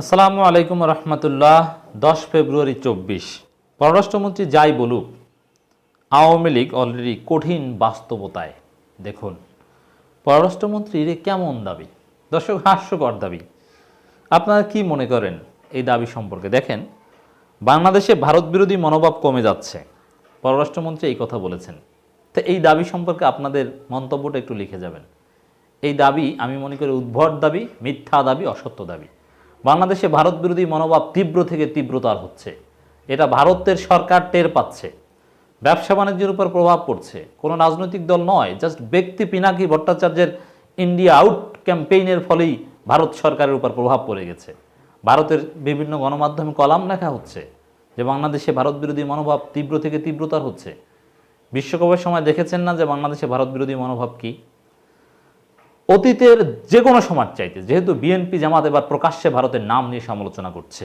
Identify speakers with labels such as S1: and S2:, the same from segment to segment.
S1: আসসালামু আলাইকুম রহমতুল্লাহ, দশ ফেব্রুয়ারি চব্বিশ। পররাষ্ট্রমন্ত্রী যাই বলুক, আওয়ামী লীগ অলরেডি কঠিন বাস্তবতায়। দেখুন, পররাষ্ট্রমন্ত্রীর কেমন দাবি? দর্শক, হাস্যকর দাবি। আপনারা কি মনে করেন এই দাবি সম্পর্কে? দেখেন, বাংলাদেশে ভারত বিরোধী মনোভাব কমে যাচ্ছে। পররাষ্ট্রমন্ত্রী এই কথা বলেছেন। তো এই দাবি সম্পর্কে আপনাদের মন্তব্যটা একটু লিখে যাবেন। এই দাবি আমি মনে করি উদ্ভট দাবি, মিথ্যা দাবি, অসত্য দাবি। বাংলাদেশে ভারত বিরোধী মনোভাব তীব্র থেকে তীব্রতার হচ্ছে। এটা ভারতের সরকার টের পাচ্ছে। ব্যবসা বাণিজ্যের উপর প্রভাব পড়ছে। কোনো রাজনৈতিক দল নয়, জাস্ট ব্যক্তি পিনাকি ভট্টাচার্যের ইন্ডিয়া আউট ক্যাম্পেইনের ফলেই ভারত সরকারের উপর প্রভাব পড়ে গেছে। ভারতের বিভিন্ন গণমাধ্যমে কলাম লেখা হচ্ছে যে বাংলাদেশে ভারত বিরোধী মনোভাব তীব্র থেকে তীব্রতার হচ্ছে। বিশ্বকাপের সময় দেখেছেন না যে বাংলাদেশে ভারত বিরোধী মনোভাব কী? অতীতের যে কোনো সময় চাইতে, যেহেতু বিএনপি জামাত এবার প্রকাশ্যে ভারতের নাম নিয়ে সমালোচনা করছে,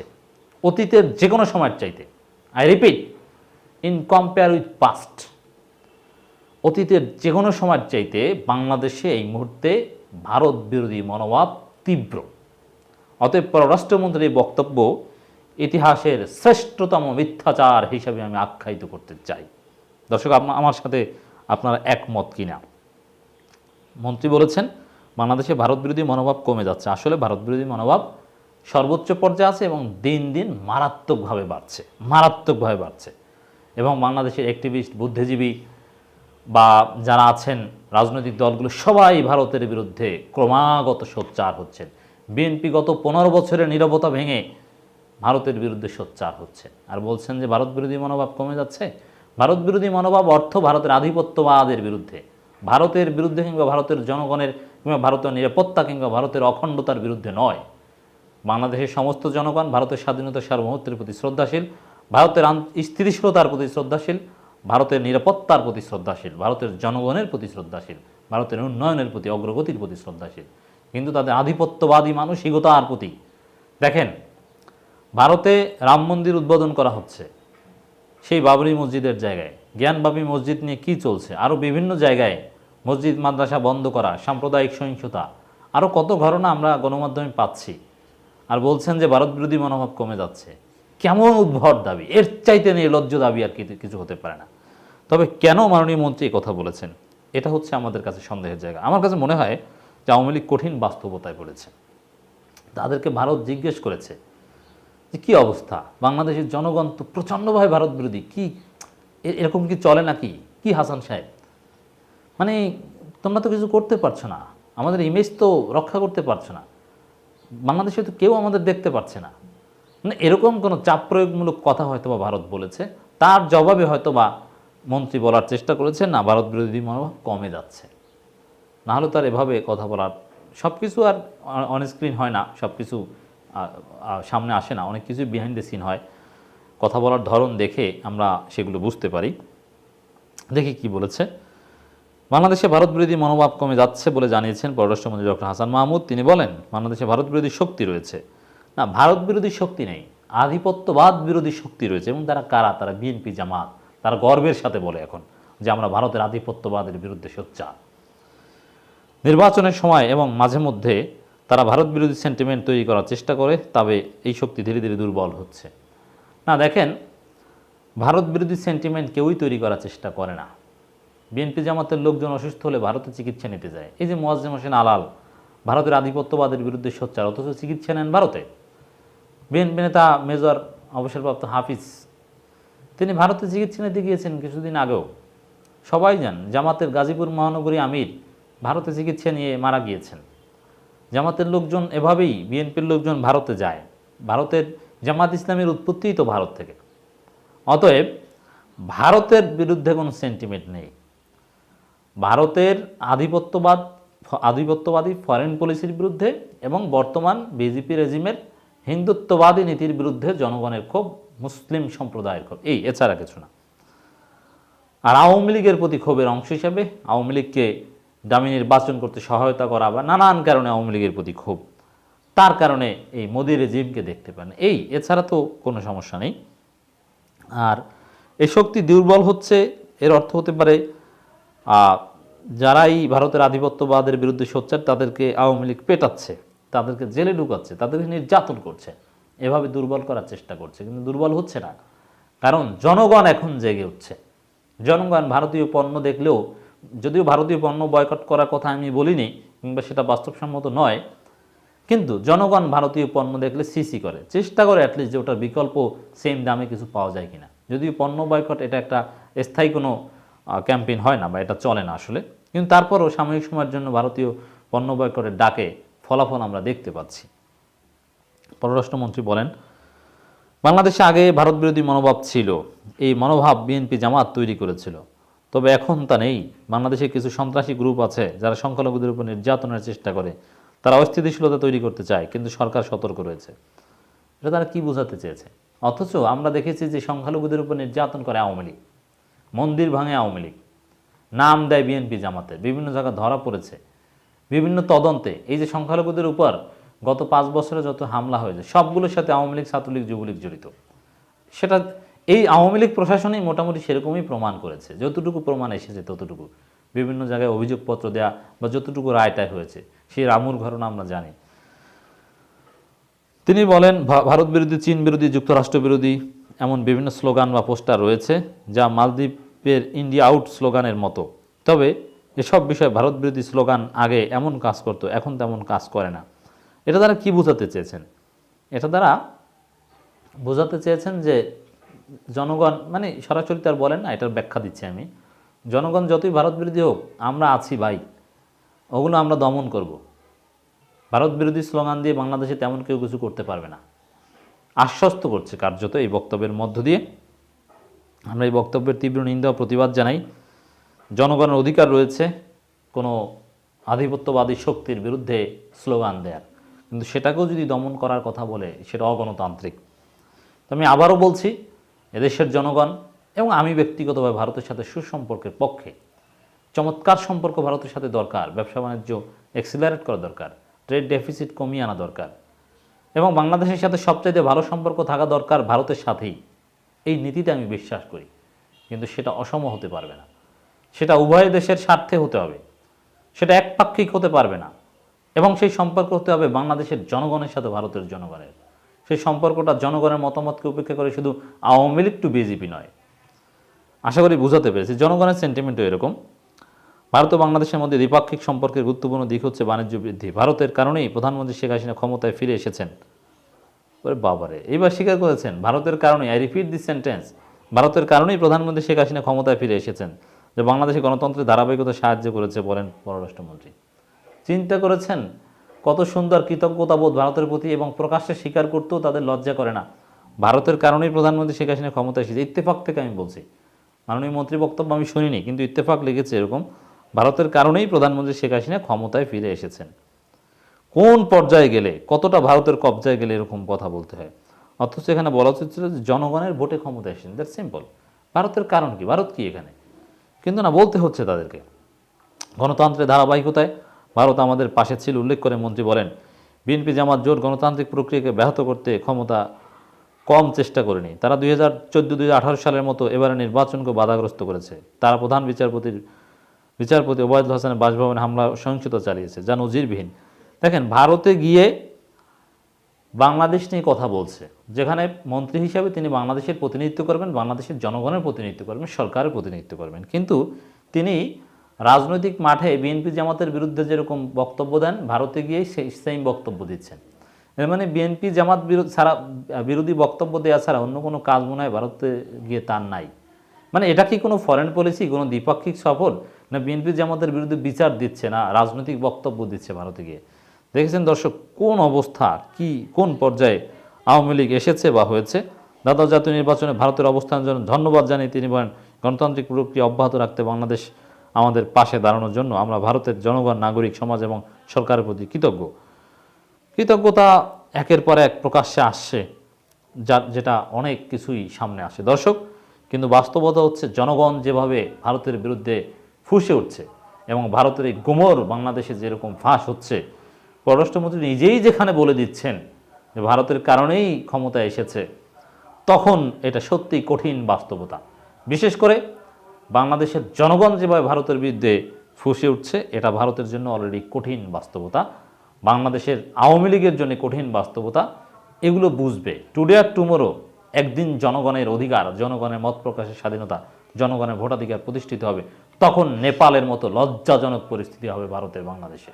S1: অতীতের যে কোনো সময়ের চাইতে I repeat in compare with past অতীতের যে কোনো সময়ের চাইতে বাংলাদেশে এই মুহূর্তে ভারত বিরোধী মনোভাব তীব্র। অতএব পররাষ্ট্রমন্ত্রীর বক্তব্য ইতিহাসের শ্রেষ্ঠতম মিথ্যাচার হিসাবে আমি আখ্যায়িত করতে চাই। দর্শক আমার সাথে আপনারা একমত কিনা? মন্ত্রী বলেছেন বাংলাদেশে ভারত বিরোধী মনোভাব কমে যাচ্ছে। আসলে ভারত বিরোধী মনোভাব সর্বোচ্চ পর্যায়ে আছে এবং দিন দিন মারাত্মকভাবে বাড়ছে মারাত্মকভাবে বাড়ছে। এবং বাংলাদেশের অ্যাক্টিভিস্ট বুদ্ধিজীবী বা যারা আছেন রাজনৈতিক দলগুলো সবাই ভারতের বিরুদ্ধে ক্রমাগত সোচ্চার হচ্ছেন। বিএনপি গত পনেরো বছরের নীরবতা ভেঙে ভারতের বিরুদ্ধে সোচ্চার হচ্ছে। আর বলছেন যে ভারত বিরোধী মনোভাব কমে যাচ্ছে? ভারত বিরোধী মনোভাব অর্থ ভারতের আধিপত্যবাদের বিরুদ্ধে। ভারতের বিরুদ্ধে কিংবা ভারতের জনগণের কিংবা ভারতের নিরাপত্তা কিংবা ভারতের অখণ্ডতার বিরুদ্ধে নয়। বাংলাদেশের সমস্ত জনগণ ভারতের স্বাধীনতা সার্বভৌমত্বের প্রতি শ্রদ্ধাশীল, ভারতের স্থিতিশীলতার প্রতি শ্রদ্ধাশীল, ভারতের নিরাপত্তার প্রতি শ্রদ্ধাশীল, ভারতের জনগণের প্রতি শ্রদ্ধাশীল, ভারতের উন্নয়নের প্রতি অগ্রগতির প্রতি শ্রদ্ধাশীল। কিন্তু তাদের আধিপত্যবাদী মানসিকতার প্রতি। দেখেন, ভারতে রাম মন্দির উদ্বোধন করা হচ্ছে সেই বাবরি মসজিদের জায়গায়। জ্ঞানবাপী মসজিদ নিয়ে কি চলছে? আরও বিভিন্ন জায়গায় মসজিদ, মাদ্রাসা বন্ধ করা, সাম্প্রদায়িক সহিংসতা আরও কত ঘটনা আমরা গণমাধ্যমে পাচ্ছি আর বলছেন যে ভারত বিরোধী মনোভাব কমে যাচ্ছে। কেমন উদ্ভট দাবি? এর চাইতে নির্লজ্জ দাবি আর কিছু হতে পারে না। তবে কেন মাননীয় মন্ত্রী কথা বলেছেন? এটা হচ্ছে আমাদের কাছে সন্দেহের জায়গা। আমার কাছে মনে হয় যে আওয়ামী লীগ কঠিন বাস্তবতায় পড়েছে। তাদেরকে ভারত জিজ্ঞেস করেছে যে কী অবস্থা? বাংলাদেশের জনগণ তো প্রচণ্ডভাবে ভারত বিরোধী। কি এরকম কি চলে নাকি? কি হাসান সাহেব? মানে তোমরা তো কিছু করতে পারছ না। আমাদের ইমেজ তো রক্ষা করতে পারছ না। বাংলাদেশে তো কেউ আমাদের দেখতে পারছে না। মানে এরকম কোনো চাপ প্রয়োগমূলক কথা হয়তো বা ভারত বলেছে। তার জবাবে হয়তো বা মন্ত্রী বলার চেষ্টা করেছে, না ভারত বিরোধী মনোভাব কমে যাচ্ছে। না হলে তার এভাবে কথা বলার সব কিছু আর অনস্ক্রিন হয় না সব কিছু সামনে আসে না। অনেক কিছু বিহাইন্ড দ্য সিন হয়। কথা বলার ধরন দেখে আমরা সেগুলো বুঝতে পারি। দেখি কি বলেছে। বাংলাদেশে ভারত বিরোধী মনোভাব কমে যাচ্ছে বলে জানিয়েছেন পররাষ্ট্রমন্ত্রী ডক্টর হাসান মাহমুদ। তিনি বলেন, বাংলাদেশে ভারত বিরোধী শক্তি রয়েছে। না ভারত বিরোধী শক্তি নেই। আধিপত্যবাদ বিরোধী শক্তি রয়েছে। এবং তারা কারা? তারা বিএনপি জামাত। তারা গর্বের সাথে বলে এখন যে আমরা ভারতের আধিপত্যবাদের বিরুদ্ধে সোচ্চার। নির্বাচনের সময় এবং মাঝে মধ্যে তারা ভারত বিরোধী সেন্টিমেন্ট তৈরি করার চেষ্টা করে, তবে এই শক্তি ধীরে ধীরে দুর্বল হচ্ছে। না, দেখেন ভারত বিরোধী সেন্টিমেন্ট কেউই তৈরি করার চেষ্টা করে না। বিএনপি জামাতের লোকজন অসুস্থ হলে ভারতে চিকিৎসা নিতে যায়। এই যে মোয়াজ্জেম হোসেন আলাল, ভারতের আধিপত্যবাদের বিরুদ্ধে সোচ্চার, অথচ চিকিৎসা নেন ভারতে। বিএনপি নেতা মেজর অবসরপ্রাপ্ত হাফিজ, তিনি ভারতে চিকিৎসা নিতে গিয়েছেন কিছুদিন আগেও। সবাই জান, জামাতের গাজীপুর মহানগরী আমির ভারতে চিকিৎসা নিয়ে মারা গিয়েছেন। জামাতের লোকজন এভাবেই বিএনপির লোকজন ভারতে যায়। ভারতের জামাত ইসলামের উৎপত্তিই তো ভারত থেকে। অতএব ভারতের বিরুদ্ধে কোনো সেন্টিমেন্ট নেই। ভারতের আধিপত্যবাদ, আধিপত্যবাদী ফরেন পলিসির বিরুদ্ধে এবং বর্তমান বিজেপি রেজিমের হিন্দুত্ববাদী নীতির বিরুদ্ধে জনগণের ক্ষোভ, মুসলিম সম্প্রদায়ের ক্ষোভ। এই, এছাড়া কিছু না। আর আওয়ামী লীগের প্রতি ক্ষোভের অংশ হিসাবে আওয়ামী লীগকে দামি নির্বাচন করতে সহায়তা করা বা নানান কারণে আওয়ামী লীগের প্রতি ক্ষোভ, তার কারণে এই মোদি রেজিমকে দেখতে পান। এই, এছাড়া তো কোনো সমস্যা নেই। আর এই শক্তি দুর্বল হচ্ছে, এর অর্থ হতে পারে যারাই ভারতের আধিপত্যবাদের বিরুদ্ধে সোচ্চার, তাদেরকে আওয়ামী লীগ পেটাচ্ছে, তাদেরকে জেলে ঢুকাচ্ছে, তাদেরকে নির্যাতন করছে, এভাবে দুর্বল করার চেষ্টা করছে। কিন্তু দুর্বল হচ্ছে না, কারণ জনগণ এখন জেগে উঠছে। জনগণ ভারতীয় পণ্য দেখলেও, যদিও ভারতীয় পণ্য বয়কট করার কথা আমি বলিনি, কিংবা সেটা বাস্তবসম্মত নয়, কিন্তু জনগণ ভারতীয় পণ্য দেখলে সিসি করে, চেষ্টা করে অ্যাটলিস্ট যে ওটার বিকল্প সেম দামে কিছু পাওয়া যায় কিনা। যদিও পণ্য বয়কট এটা একটা স্থায়ী কোনো ক্যাম্পেইন হয় না বা এটা চলে না আসলে। কিন্তু তারপরও সাময়িক সময়ের জন্য ভারতীয় পণ্য বয়কটের ডাকে ফলাফল আমরা দেখতে পাচ্ছি। পররাষ্ট্রমন্ত্রী বলেন, বাংলাদেশে আগে ভারত বিরোধী মনোভাব ছিল। এই মনোভাব বিএনপি জামাত তৈরি করেছিল। তবে এখন তা নেই। বাংলাদেশে কিছু সন্ত্রাসী গ্রুপ আছে যারা সংখ্যালঘুদের উপর নির্যাতনের চেষ্টা করে। তারা অস্থিতিশীলতা তৈরি করতে চায়, কিন্তু সরকার সতর্ক রয়েছে। এটা তারা কি বোঝাতে চেয়েছে? অথচ আমরা দেখেছি যে সংখ্যালঘুদের উপর নির্যাতন করে আওয়ামী লীগ। মন্দির ভাঙে আওয়ামী লীগ। নাম দেয় বিএনপি জামাতে। বিভিন্ন জায়গায় ধরা পড়েছে। বিভিন্ন তদন্তে। এই যে সংখ্যালঘুদের উপর গত পাঁচ বছরে যত হামলা হয়েছে, সবগুলোর সাথে আওয়ামী লীগ, ছাত্রলীগ, যুবলীগ জড়িত। সেটা এই আওয়ামী লীগ প্রশাসনই মোটামুটি সেরকমই প্রমাণ করেছে। যতটুকু প্রমাণ এসেছে, ততটুকু। বিভিন্ন জায়গায় অভিযোগপত্র দেওয়া বা যতটুকু রায়টায় হয়েছে, সেই রামুর ঘটনা আমরা জানি। তিনি বলেন ভারত বিরোধী, চীন বিরোধী, যুক্তরাষ্ট্র বিরোধী এমন বিভিন্ন স্লোগান বা পোস্টার রয়েছে যা মালদ্বীপের ইন্ডিয়া আউট স্লোগানের মতো। তবে এসব বিষয়ে ভারত বিরোধী স্লোগান আগে এমন কাজ করতো, এখন তেমন কাজ করে না। এটা দ্বারা কি বোঝাতে চেয়েছেন? এটা দ্বারা বোঝাতে চেয়েছেন যে জনগণ মানে সরাসরি তার বলেন না, এটার ব্যাখ্যা দিচ্ছি আমি। জনগণ যতই ভারত বিরোধী হোক, আমরা আছি ভাই, ওগুলো আমরা দমন করব। ভারত বিরোধী স্লোগান দিয়ে বাংলাদেশে তেমন কেউ কিছু করতে পারবে না। আশ্বস্ত করছে কার্যত এই বক্তব্যের মধ্য দিয়ে। আমরা এই বক্তব্যের তীব্র নিন্দা প্রতিবাদ জানাই। জনগণের অধিকার রয়েছে কোনো আধিপত্যবাদী শক্তির বিরুদ্ধে স্লোগান দেয়ার। কিন্তু সেটাকেও যদি দমন করার কথা বলে, সেটা অগণতান্ত্রিক। তো আমি আবারও বলছি, এদেশের জনগণ এবং আমি ব্যক্তিগতভাবে ভারতের সাথে সুসম্পর্কের পক্ষে চমৎকার সম্পর্ক ভারতের সাথে দরকার। ব্যবসা বাণিজ্য এক্সিলারেট করা দরকার। ট্রেড ডেফিসিট কমিয়ে আনা দরকার। এবং বাংলাদেশের সাথে সবচাইতে ভালো সম্পর্ক থাকা দরকার ভারতের সাথেই। এই নীতিতে আমি বিশ্বাস করি। কিন্তু সেটা অসম হতে পারবে না। সেটা উভয় দেশের স্বার্থে হতে হবে। সেটা একপাক্ষিক হতে পারবে না। এবং সেই সম্পর্ক হতে হবে বাংলাদেশের জনগণের সাথে ভারতের জনগণের। সেই সম্পর্কটা জনগণের মতামতকে উপেক্ষা করে শুধু আওয়ামী লীগ টু বিজেপি নয়। আশা করি বুঝাতে পেরেছি। জনগণের সেন্টিমেন্টও এরকম। ভারত ও বাংলাদেশের মধ্যে দ্বিপাক্ষিক সম্পর্কের গুরুত্বপূর্ণ দিক হচ্ছে বাণিজ্য বৃদ্ধি। ভারতের কারণেই প্রধানমন্ত্রী শেখ হাসিনা ক্ষমতায় ফিরে এসেছেন। বাবারে, এইবার স্বীকার করেছেন, ভারতের কারণেই আই রিপিট দিস সেন্টেন্স ভারতের কারণেই প্রধানমন্ত্রী শেখ হাসিনা ক্ষমতায় ফিরে এসেছেন, যে বাংলাদেশে গণতন্ত্রের ধারাবাহিকতা সাহায্য করেছে বলেন পররাষ্ট্রমন্ত্রী। চিন্তা করেছেন, কত সুন্দর কৃতজ্ঞতাবোধ ভারতের প্রতি এবং প্রকাশ্যে স্বীকার করতেও তাদের লজ্জা করে না। ভারতের কারণেই প্রধানমন্ত্রী শেখ হাসিনা ক্ষমতায় এসেছে। ইত্তেফাক থেকে আমি বলছি, মাননীয় মন্ত্রী বক্তব্য আমি শুনিনি, কিন্তু ইত্তেফাক লিখেছে এরকম ভারতের কারণেই প্রধানমন্ত্রী শেখ হাসিনা ক্ষমতায় ফিরে এসেছেন। কোন পর্যায়ে গেলে, কতটা ভারতের কবজায় গেলে এরকম কথা বলতে হয়? অথচ এখানে বলা উচিত ছিল যে, জনগণের ভোটে ক্ষমতায় এসেছেন। দ্যাট সিম্পল ভারতের কারণ কি? ভারত কি এখানে? কিন্তু না, বলতে হচ্ছে তাদেরকে। গণতন্ত্রের ধারাবাহিকতায় ভারত আমাদের পাশে ছিল, উল্লেখ করে মন্ত্রী বলেন, বিএনপি জামাত জোট গণতান্ত্রিক প্রক্রিয়াকে ব্যাহত করতে ক্ষমতা কম চেষ্টা করেনি। তারা দুই হাজার সালের মতো এবারে নির্বাচনকে বাধাগ্রস্ত করেছে। তারা প্রধান বিচারপতির বিচারপতি ওবায়দুল হাসানের বাসভবনে হামলা সহিংসতা চালিয়েছে, যা নজিরবিহীন। দেখেন, ভারতে গিয়ে বাংলাদেশ নিয়ে কথা বলছে, যেখানে মন্ত্রী হিসাবে তিনি বাংলাদেশের প্রতিনিধিত্ব করবেন, বাংলাদেশের জনগণের প্রতিনিধিত্ব করবেন, সরকারের প্রতিনিধিত্ব করবেন। কিন্তু তিনি রাজনৈতিক মাঠে বিএনপি জামাতের বিরুদ্ধে যেরকম বক্তব্য দেন, ভারতে গিয়ে সেই সেম বক্তব্য দিচ্ছেন। এর মানে বিএনপি জামাত ছাড়া, বিরোধী বক্তব্য দেওয়া ছাড়া অন্য কোনো কাজ মনে হয় ভারতে গিয়ে তার নাই। মানে এটা কি কোনো ফরেন পলিসি কোনো দ্বিপাক্ষিক সফর না বিএনপি জামাতের বিরুদ্ধে বিচার দিচ্ছে না, রাজনৈতিক বক্তব্য দিচ্ছে ভারতে গিয়ে। দেখেছেন দর্শক, কোন অবস্থা, কি, কোন পর্যায়ে আওয়ামী লীগ এসেছে বা হয়েছে? দাদা জাতীয় নির্বাচনে ভারতের অবস্থানের জন্য ধন্যবাদ জানিয়ে তিনি বলেন, গণতান্ত্রিক প্রক্রিয়া অব্যাহত রাখতে বাংলাদেশ আমাদের পাশে দাঁড়ানোর জন্য আমরা ভারতের জনগণ, নাগরিক, সমাজ এবং সরকারের প্রতি কৃতজ্ঞ। কৃতজ্ঞতা একের পর এক প্রকাশ্যে আসছে, যা, যেটা অনেক কিছুই সামনে আসে। দর্শক, কিন্তু বাস্তবতা হচ্ছে জনগণ যেভাবে ভারতের বিরুদ্ধে ফুসে উঠছে এবং ভারতের এই গুমর বাংলাদেশে যেরকম ফাঁস হচ্ছে, পররাষ্ট্রমন্ত্রী নিজেই যেখানে বলে দিচ্ছেন যে ভারতের কারণেই ক্ষমতা এসেছে, তখন এটা সত্যি কঠিন বাস্তবতা। বিশেষ করে বাংলাদেশের জনগণ যেভাবে ভারতের বিরুদ্ধে ফুসে উঠছে, এটা ভারতের জন্য অলরেডি কঠিন বাস্তবতা। বাংলাদেশের আওয়ামী লীগের জন্য কঠিন বাস্তবতা, এগুলো বুঝবে। টুডে আর টুমোরো একদিন জনগণের অধিকার, জনগণের মত প্রকাশের স্বাধীনতা, জনগণের ভোটাধিকার প্রতিষ্ঠিত হবে। তখন নেপালের মতো লজ্জাজনক পরিস্থিতি হবে ভারতের বাংলাদেশে।